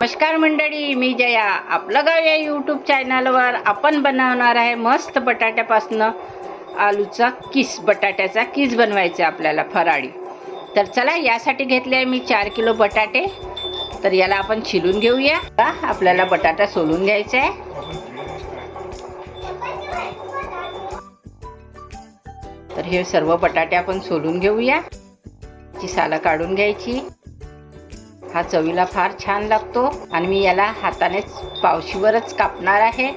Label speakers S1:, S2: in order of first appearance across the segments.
S1: नमस्कार मंडळी मी जया. आपलं गाव या यूट्यूब चॅनलवर आपण बनवणार आहे मस्त बटाट्यापासनं आलूचा किस बटाट्याचा किस बनवायचा आपल्याला फराळी. तर चला यासाठी घेतले आहे मी चार किलो बटाटे. तर याला आपण छिलून घेऊया. का आपल्याला बटाटा सोलून घ्यायचा आहे. तर हे सर्व बटाटे आपण सोलून घेऊया. ची सालं काढून घ्यायची. हा चवीला फार छान लागतो आणि मी याला हातानेच पावशीवरच कापणार आहे.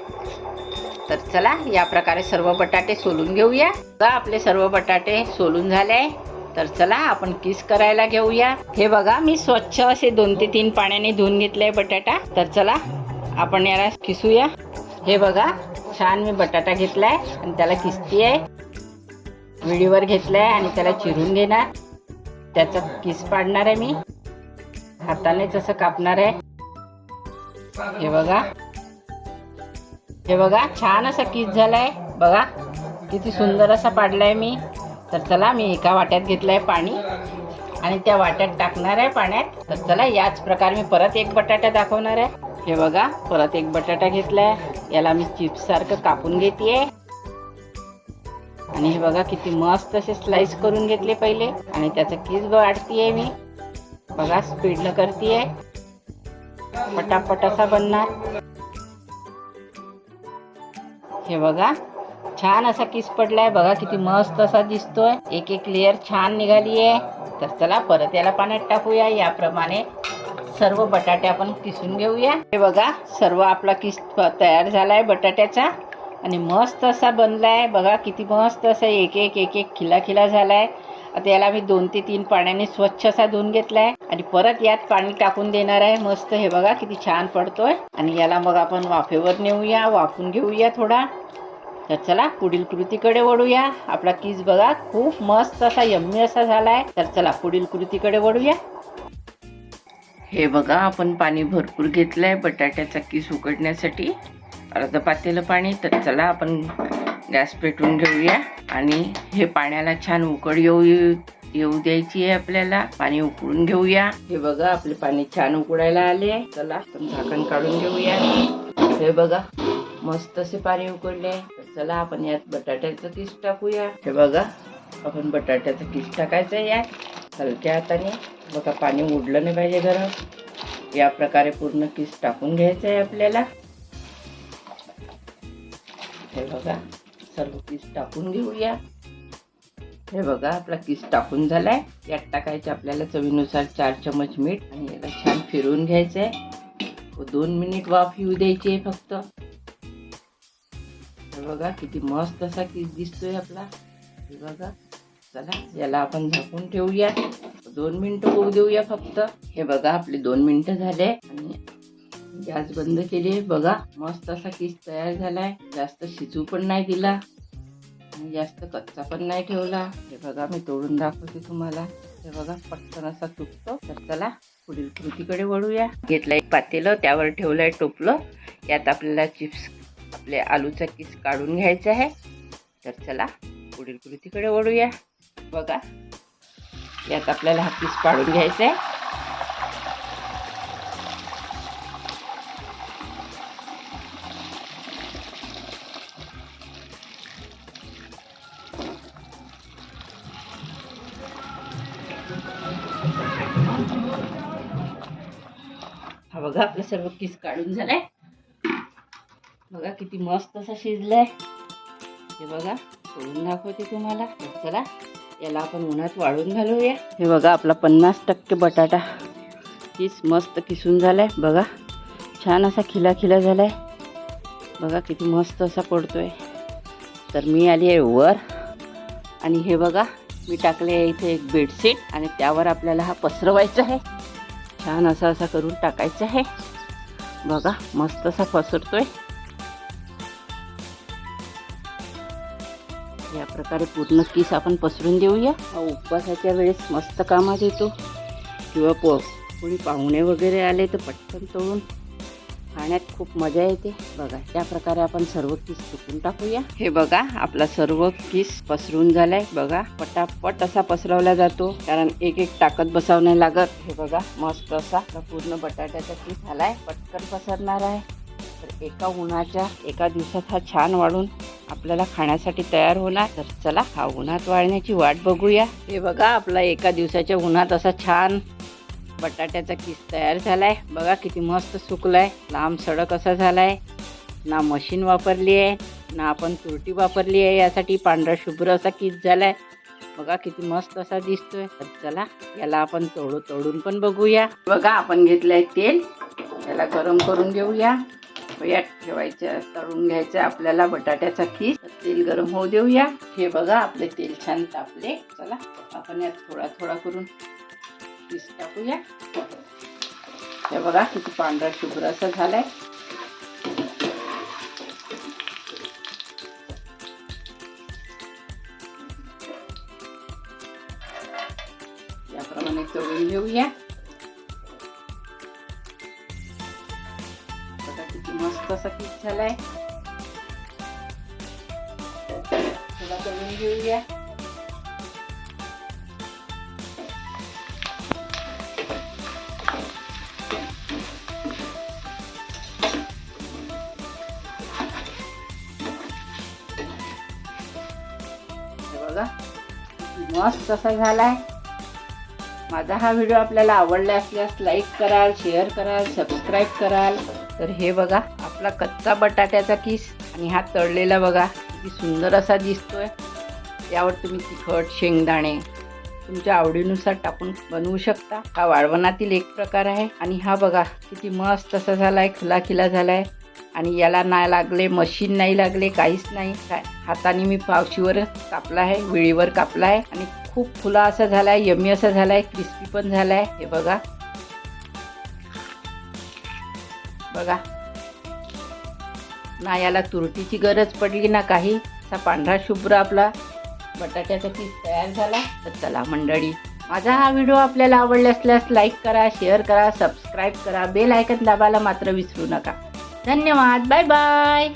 S1: तर चला या प्रकारे सर्व बटाटे सोलून घेऊया. बघा आपले सर्व बटाटे सोलून झाले. आहे तर चला आपण किस करायला घेऊया. हे बघा मी स्वच्छ असे दोन ते तीन पाण्याने धुवून घेतले बटाटा. तर चला आपण याला किसूया. हे बघा छान मी बटाटा घेतलाय आणि त्याला किसती आहे विडीवर घेतलाय आणि त्याला चिरून घेणार. त्याचा किस पाडणार आहे मी. हातानेच असं कापणार आहे. हे बघा. हे बघा छान असा किस झालाय. बघा किती सुंदर असा पाडलाय मी. तर चला मी एका वाट्यात घेतलंय पाणी. आणि त्या वाट्यात टाकणार आहे पाण्यात. तर चला याच प्रकारे मी परत एक बटाटा दाखवणार आहे. हे बघा परत एक बटाटा घेतलाय. याला मी चिप्स सारखं कापून घेते आणि हे बघा किती मस्त असे स्लाइस करून घेतले पहिले. आणि त्याचा किस वाढतीये मी. बघा स्पीडनं करतीये. पटापट असा बनणार. हे बघा छान असा किस पडलाय. बघा किती मस्त असा दिसतोय. एक एक लेअर छान निघाली आहे तर चला परत याला पाण्यात टाकूया. याप्रमाणे सर्व बटाटे आपण किसून घेऊया. हे बघा सर्व आपला किस तयार झालाय बटाट्याचा. आणि मस्त असा बनलाय. बघा किती मस्त असा एक एक एक एक खिला खिला झालाय. आता याला मी दोन ते तीन पाण्याने स्वच्छ असा धुवून आहे आणि परत यात पाणी टाकून देणार आहे. मस्त हे बघा किती छान पडतोय. आणि याला मग आपण वाफेवर नेऊया वाफून घेऊया थोडा. तर चला पुढील कृतीकडे वळूया. आपला किस बघा खूप मस्त असा यम्मी असा झालाय. तर चला पुढील कृतीकडे वळूया. हे बघा आपण पाणी भरपूर घेतलंय बटाट्याचा किस उकडण्यासाठी. अर्ध पातेलं पाणी तर चला आपण गॅस पेटवून घेऊया. आणि हे पाण्याला छान उकड येऊ येऊ द्यायची आहे आपल्याला. पाणी उकळून घेऊया. हे बघा आपले पाणी छान उकडायला आले. चला झाकण काढून घेऊया. हे बघा मस्त असे पाणी उकडले. चला आपण यात बटाट्याचं किस टाकूया. हे बघा आपण बटाट्याचं किस टाकायचं आहे यात. हलक्या हाताने. बघा पाणी उडलं नाही पाहिजे गरम. या प्रकारे पूर्ण किस टाकून घ्यायचं आहे आपल्याला. हे बघा. सर्व किस टाकून घेऊया. हे बघा आपला किस टाकून झालाय. यात टाकायचं आपल्याला चवीनुसार चार चमच मीठ आणि याला छान फिरवून घ्यायचंय. दोन मिनिट वाफ येऊ द्यायची आहे फक्त. हे बघा किती मस्त असा किस दिसतोय आपला. हे बघा चला याला आपण झाकून ठेवूया. दोन मिनिटं होऊ देऊया फक्त. हे बघा आपले दोन मिनिटं झाले आणि गॅस बंद केली. बघा मस्त असा किस तयार झालाय. जास्त शिजू पण नाही दिला. आणि जास्त कच्चा पण नाही ठेवला. हे बघा मी तोडून दाखवते तुम्हाला. हे बघा पटकन असा तुटतो. तर चला पुढील कृतीकडे वळूया. घेतलं एक पातेलं त्यावर ठेवलंय टोपलं. यात आपल्याला चिप्स आपले आलूचा किस काढून घ्यायचा आहे. तर चला पुढील कृतीकडे वळूया. बघा यात आपल्याला हा किस काढून घ्यायचा आहे. हा बघा आपलं सर्व किस काढून झालाय. बघा किती मस्त असा शिजलाय. हे बघा सोडून दाखवते तुम्हाला. चला याला आपण उन्हात वाळून घालूया. हे बघा आपला पन्नास टक्के बटाटा. किस मस्त किसून झालाय. बघा छान असा खिला खिला झालाय. बघा किती मस्त असा पडतोय. तर मी आली आहे वर. आणि हे बघा मी टाकले इथे एक बेडशीट आणि त्यावर आपल्याला हा पसरवायचा आहे. छान असा असा करून टाकायचं आहे. बघा मस्त असा पसरतोय. या प्रकारे पूर्ण किस आपण पसरून देऊया. हा उपवासाच्या वेळेस मस्त कामात येतो. किंवा पो कोणी पाहुणे वगैरे आले तर पटकन तळून खाण्यात खूप मजा येते. बघा त्या प्रकारे आपण सर्व किस सुकून टाकूया. हे बघा आपला सर्व किस पसरून झालाय. बघा पटापट असा पसरवला जातो. कारण एक एक टाकत बसावं नाही लागत. हे बघा मस्त असा पूर्ण बटाट्याचा किस झालाय. पटकन पसरणार आहे. तर एका उन्हाच्या एका दिवसात हा छान वाढून आपल्याला खाण्यासाठी तयार होणार. तर चला हा उन्हात वाळण्याची वाट बघूया. हे बघा आपला एका दिवसाच्या उन्हात असा छान बटाट्याचा किस तयार झालाय. बघा किती मस्त सुकलाय. लांब सडक असा झालाय. ना मशीन वापरली आहे ना आपण तुरटी वापरली आहे. यासाठी पांढरा शुभ्र असा किस झालाय. बघा किती मस्त असा दिसतोय. चला याला आपण तोडू तोडून पण बघूया. बघा आपण घेतलंय तेल. याला गरम करून घेऊया. यात ठेवायचं तळून घ्यायचं आपल्याला बटाट्याचा खीस तेल गरम होऊ देऊया. हे बघा आपले तेल छान तापले. चला आपण यात थोडा थोडा करून पीस टाकूया हे बघा किती पांढरा शुभ्र असा झालाय. याप्रमाणे तळून घेऊया. बघा किती मस्त असा पीस झालाय. थोडा तळून घेऊया. बघा. मस्त असा झालाय. माझा हा व्हिडिओ आपल्याला आवडला असल्यास लाईक कराल शेअर कराल सबस्क्राईब कराल. तर हे बघा आपला कच्चा बटाट्याचा किस आणि हा तळलेला बघा किती सुंदर असा दिसतोय. यावर तुम्ही तिखट शेंगदाणे तुमच्या आवडीनुसार टाकून बनवू शकता. हा वाळवणातील एक प्रकार आहे. आणि हा बघा किती मस्त असा झालाय खुला खिला झालाय. आणि याला नाही लागले मशीन नाही लागले काहीच नाही. काय? हाताने मी पावशीवर कापला आहे विळीवर कापला आहे आणि खूप फुला असा झालाय यमी असा झालाय क्रिस्पी पण झालाय. हे बघा. बघा. ना याला तुरटीची गरज पडली ना काही. असा पांढरा शुभ्र आपला बटाट्याचा पीस तयार झाला. तर चला मंडळी माझा हा व्हिडिओ आपल्याला आवडला असल्यास लाईक करा शेअर करा सबस्क्राईब करा. बेल आयकन दाबायला मात्र विसरू नका. धन्यवाद बाय बाय.